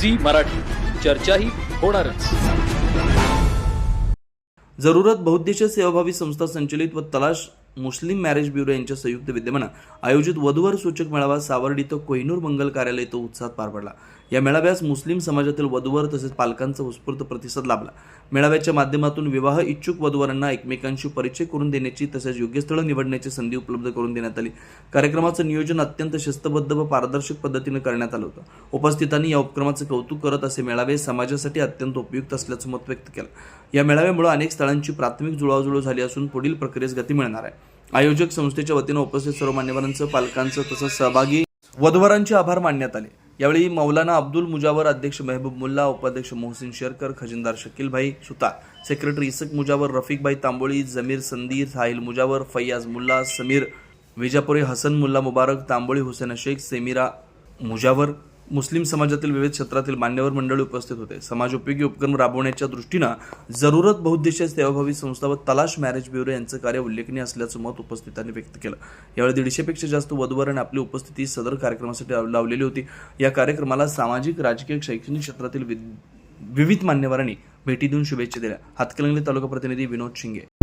Zee Marathi. चर्चाही होणारच. जरूरत बहुद्देशीय सेवाभावी संस्था संचलित व तलाश मुस्लिम मॅरेज ब्युरो यांच्या संयुक्त विद्यमानं आयोजित वधूवर सूचक मेळावा सावर्डी इथं कोहिनूर मंगल कार्यालय तो उत्साहात पार पडला. या मेळाव्यास मुस्लिम समाजातील वधूवर तसेच पालकांचा उत्स्फूर्त प्रतिसाद लाभला. मेळाव्याच्या माध्यमातून विवाह इच्छुक वधूवरांना एकमेकांशी परिचय करून देण्याची तसेच योग्य स्थळ निवडण्याची संधी उपलब्ध करून देण्यात आली. कार्यक्रमाचं नियोजन अत्यंत शिस्तबद्ध व पारदर्शक पद्धतीनं करण्यात आलं होतं. उपस्थितांनी या उपक्रमाचं कौतुक करत असे मेळावे समाजासाठी अत्यंत उपयुक्त असल्याचं मत व्यक्त केलं. या मेळाव्यामुळे अनेक स्थळांची प्राथमिक जुळवाजुळव झाली असून पुढील प्रक्रियेस गती मिळणार आहे. आयोजक संस्थेच्या वतीनं उपस्थित सर्व मान्यवरांचं पालकांचं तसंच सहभागी वधवरांचे आभार मानण्यात आले. यावेळी मौलाना अब्दुल मुजावर अध्यक्ष मेहबूब मुल्ला उपाध्यक्ष मोहसिन शेरकर खजिनदार शकीलभाई सुतार सेक्रेटरी इसक मुजावर रफिकभाई तांबोळी जमीर संदीर साहिल मुजावर फैयाज मुल्ला समीर विजापुरी हसन मुल्ला मुबारक तांबोळी हुसेन शेख सेमिरा मुजावर मुस्लिम समाजातील विविध क्षेत्रातील मान्यवर मंडळी उपस्थित होते. समाजोपयोगी उपक्रम राबवण्याच्या दृष्टीनं जरूरत बहुद्देशीय सेवाभावी संस्था व तलाश मॅरेज ब्युरो यांचं कार्य उल्लेखनीय असल्याचं मत उपस्थितांनी व्यक्त केलं. यावेळी दीडशेपेक्षा जास्त वधूवरांनी आपली उपस्थिती सदर कार्यक्रमासाठी लावलेली होती. या कार्यक्रमाला सामाजिक राजकीय शैक्षणिक क्षेत्रातील विद- विविध मान्यवरांनी भेटी देऊन शुभेच्छा दिल्या. हातकलंगले तालुका प्रतिनिधी विनोद शिंगे.